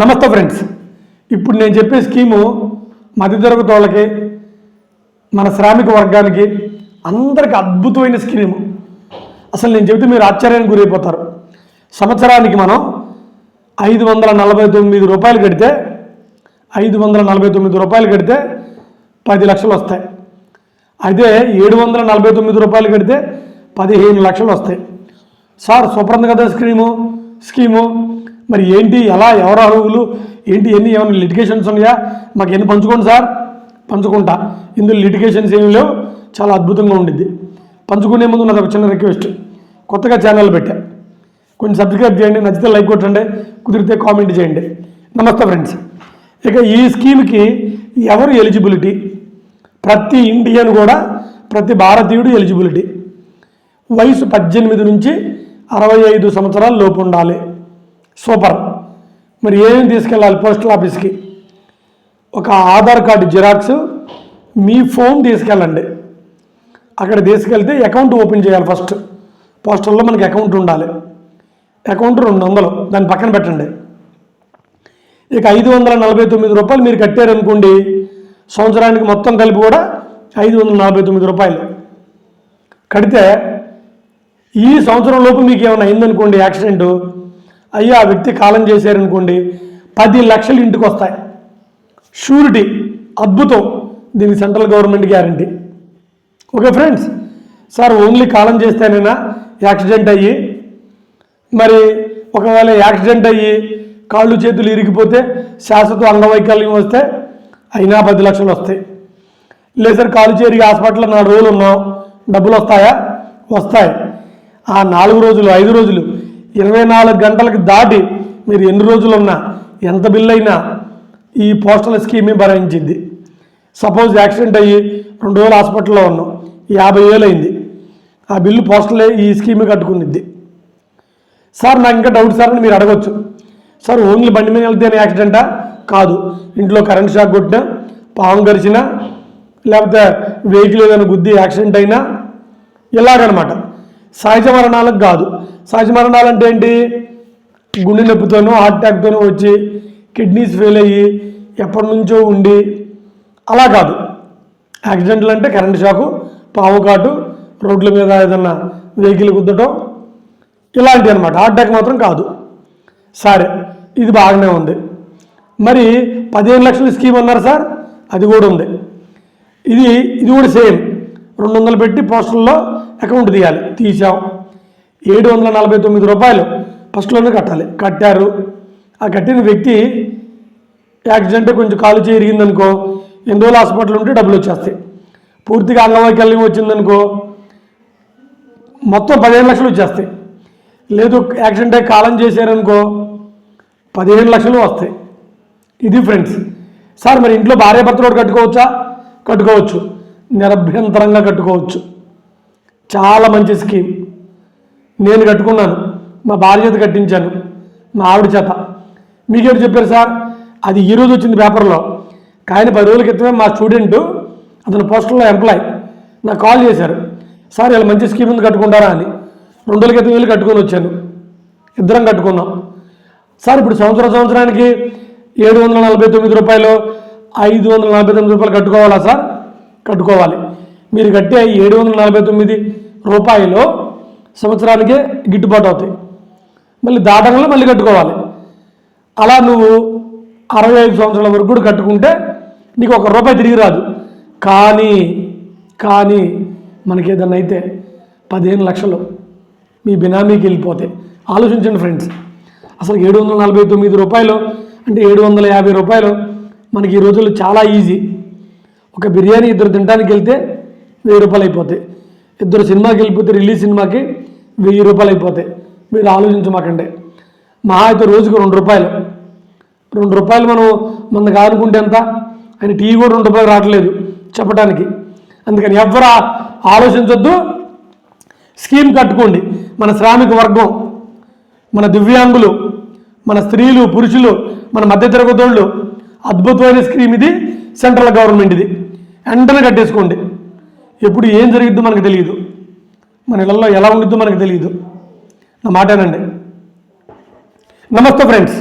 నమస్తే ఫ్రెండ్స్. ఇప్పుడు నేను చెప్పే స్కీము మధ్యతరగతి వాళ్ళకి మన శ్రామిక వర్గానికి అందరికి అద్భుతమైన స్కీము. అసలు నేను చెబితే మీరు ఆశ్చర్యానికి గురైపోతారు. సంవత్సరానికి మనం ఐదు వందల నలభై తొమ్మిది రూపాయలు కడితే ఐదు వందల నలభై తొమ్మిది రూపాయలు కడితే పది లక్షలు వస్తాయి. అదే ఏడు వందల నలభై తొమ్మిది రూపాయలు కడితే పదిహేను లక్షలు వస్తాయి. సార్ సూపర్ కదా స్కీము? స్కీము? మరి ఏంటి ఎలా ఎవరు అర్హులు? ఏంటి ఎన్ని ఏమైనా లిటిగేషన్స్ ఉన్నాయా? మాకు ఎన్ని పంచుకోండి సార్? పంచుకుంటా. ఇందులో లిటిగేషన్స్ ఏమి లేవు. చాలా అద్భుతంగా ఉండిద్ది. పంచుకునే ముందు నాకు ఒక చిన్న రిక్వెస్ట్. కొత్తగా ఛానల్ పెట్టా. కొంచెం సబ్స్క్రైబ్ చేయండి నచ్చితే లైక్ కొట్టండి కుదిరితే కామెంట్ చేయండి. నమస్తే ఫ్రెండ్స్. ఇక ఈ స్కీమ్కి ఎవరు ఎలిజిబిలిటీ? ప్రతి ఇండియన్ కూడా ప్రతి భారతీయుడు ఎలిజిబిలిటీ. వయసు పద్దెనిమిది నుంచి అరవై ఐదు సంవత్సరాల లోపు ఉండాలి. సూపర్. మరి ఏమేమి తీసుకెళ్ళాలి పోస్టల్ ఆఫీస్కి? ఒక ఆధార్ కార్డు జిరాక్స్ మీ ఫోన్ తీసుకెళ్ళండి. అక్కడ తీసుకెళ్తే అకౌంట్ ఓపెన్ చేయాలి ఫస్ట్. పోస్టల్లో మనకి అకౌంట్ ఉండాలి. అకౌంట్ రెండు వందలు దాన్ని పక్కన పెట్టండి. ఇక ఐదు వందల నలభై తొమ్మిది రూపాయలు మీరు కట్టారనుకోండి సంవత్సరానికి మొత్తం కలిపి కూడా ఐదు వందల నలభై తొమ్మిది రూపాయలు. కడితే ఈ సంవత్సరం లోపు మీకు ఏమైనా అయిందనుకోండి యాక్సిడెంట్ అయ్యో ఆ వ్యక్తి కాలం చేశారనుకోండి పది లక్షలు ఇంటికి వస్తాయి. షూరిటీ అద్భుతం. దీనికి central government guarantee. Okay friends sir only కాలం చేస్తేనైనా యాక్సిడెంట్ అయ్యి మరి ఒకవేళ యాక్సిడెంట్ అయ్యి కాళ్ళు చేతులు ఇరిగిపోతే శాశ్వత అంగవైకల్యం వస్తే అయినా పది లక్షలు వస్తాయి. లేదు సార్ కాలు చేరిగి హాస్పిటల్లో నాలుగు రోజులు ఉన్నాం డబ్బులు వస్తాయా? వస్తాయి. ఆ నాలుగు రోజులు ఐదు రోజులు ఇరవై నాలుగు గంటలకు దాటి మీరు ఎన్ని రోజులు ఉన్నా ఎంత బిల్ అయినా ఈ పోస్టల్ స్కీమే భరించింది. సపోజ్ యాక్సిడెంట్ అయ్యి రెండు రోజులు హాస్పిటల్లో ఉన్నాం యాభై వేలు అయింది ఆ బిల్లు పోస్టలే ఈ స్కీమ్ కట్టుకునిద్ది. సార్ నాకు ఇంకా డౌట్ సార్ అని మీరు అడగొచ్చు. సార్ ఓన్లీ బండి మీద వెళ్తేనే యాక్సిడెంటా? కాదు. ఇంట్లో కరెంట్ షాక్ కొట్టినా పాము గరిచినా లేకపోతే వెహికల్ ఏదైనా గుద్ది యాక్సిడెంట్ అయినా ఇలాగనమాట. సహజ మరణాలకు కాదు. సహజ మరణాలు అంటే ఏంటి? గుండె నొప్పితోనో హార్ట్ అటాక్తోనో వచ్చి కిడ్నీస్ ఫెయిల్ అయ్యి ఎప్పటి నుంచో ఉండి అలా కాదు. యాక్సిడెంట్లు అంటే కరెంట్ షాకు పావు కాటు రోడ్ల మీద ఏదన్నా వెహికల్ గుద్దటం ఇలాంటివి అనమాట హార్ట్ అటాక్ మాత్రం కాదు. సరే ఇది బాగానే ఉంది. మరి పదిహేను లక్షల స్కీమ్ అన్నారు సార్ అది కూడా ఉంది. ఇది ఇది కూడా సేమ్. రెండు వందలు పెట్టి పోస్టల్లో అకౌంట్ తీయాలి. తీసాం. ఏడు వందల నలభై తొమ్మిది రూపాయలు ఫస్ట్లోనే కట్టాలి. కట్టారు. ఆ కట్టిన వ్యక్తి యాక్సిడెంట్ కొంచెం కాలు చేరిగిందనుకో ఎన్ని రోజులు హాస్పిటల్ ఉంటే డబ్బులు వచ్చేస్తాయి. పూర్తిగా అంగవైకల్యం వచ్చిందనుకో మొత్తం పదిహేను లక్షలు వచ్చేస్తాయి. లేదు యాక్సిడెంట్ అయ్యి కాలం చేశారనుకో పదిహేను లక్షలు వస్తాయి. ఇది ఫ్రెండ్స్ సార్ మరి ఇంట్లో భార్యాభర్తలు కట్టుకోవచ్చా? కట్టుకోవచ్చు. నిరభ్యంతరంగా కట్టుకోవచ్చు. చాలా మంచి స్కీమ్. నేను కట్టుకున్నాను. మా భార్య చేత కట్టించాను. మా ఆవిడ చేత. మీకేమిటి చెప్పారు సార్? అది ఈరోజు వచ్చింది పేపర్లో. కానీ పది రోజుల క్రితమే మా స్టూడెంట్ అతను పోస్టల్లో ఎంప్లాయ్. నాకు కాల్ చేశారు. సార్ ఇలా మంచి స్కీమ్ ఉంది కట్టుకుంటారా? అని. రెండు రోజుల క్రితం వెళ్ళి కట్టుకొని వచ్చాను. ఇద్దరం కట్టుకున్నాం. సార్ ఇప్పుడు సంవత్సరం సంవత్సరానికి ఏడు వందల నలభై తొమ్మిది రూపాయలు ఐదు వందల నలభై తొమ్మిది రూపాయలు కట్టుకోవాలా సార్? కట్టుకోవాలి. మీరు కట్టే ఏడు వందల నలభై తొమ్మిది రూపాయలు సంవత్సరానికే గిట్టుబాటు అవుతాయి. మళ్ళీ దాటంలో మళ్ళీ కట్టుకోవాలి. అలా నువ్వు అరవై ఐదు సంవత్సరాల వరకు కూడా కట్టుకుంటే నీకు ఒక రూపాయి తిరిగి రాదు. కానీ కానీ మనకి ఏదన్నా అయితే పదిహేను లక్షలు మీ బినామీకి వెళ్ళిపోతే ఆలోచించండి ఫ్రెండ్స్. అసలు ఏడు వందల నలభై తొమ్మిది రూపాయలు అంటే ఏడు వందల యాభై రూపాయలు మనకి ఈ రోజుల్లో చాలా ఈజీ. ఒక బిర్యానీ ఇద్దరు తినడానికి వెళ్తే వెయ్యి రూపాయలు అయిపోతాయి. ఇద్దరు సినిమాకి వెళ్ళిపోతే రిలీజ్ సినిమాకి వెయ్యి రూపాయలు అయిపోతాయి. మీరు ఆలోచించమాకండి. మహా అయితే రోజుకు రెండు రూపాయలు. రెండు రూపాయలు మనం మన కానుకుంటే ఎంత? ఆయన టీవీ కూడా రెండు రూపాయలు రావట్లేదు చెప్పడానికి అందుకని ఎవ్వరు ఆలోచించొద్దు. స్కీమ్ కట్టుకోండి. మన శ్రామిక వర్గం మన దివ్యాంగులు మన స్త్రీలు పురుషులు మన మధ్యతరగతోళ్ళు అద్భుతమైన స్కీమ్ ఇది సెంట్రల్ గవర్నమెంట్ ఇది. వెంటనే కట్టేసుకోండి. ఎప్పుడు ఏం జరిగిద్దో మనకు తెలియదు మన ఇళ్ళల్లో ఎలా ఉండిద్దో మనకు తెలియదు నా మాటేనండి. నమస్తే ఫ్రెండ్స్.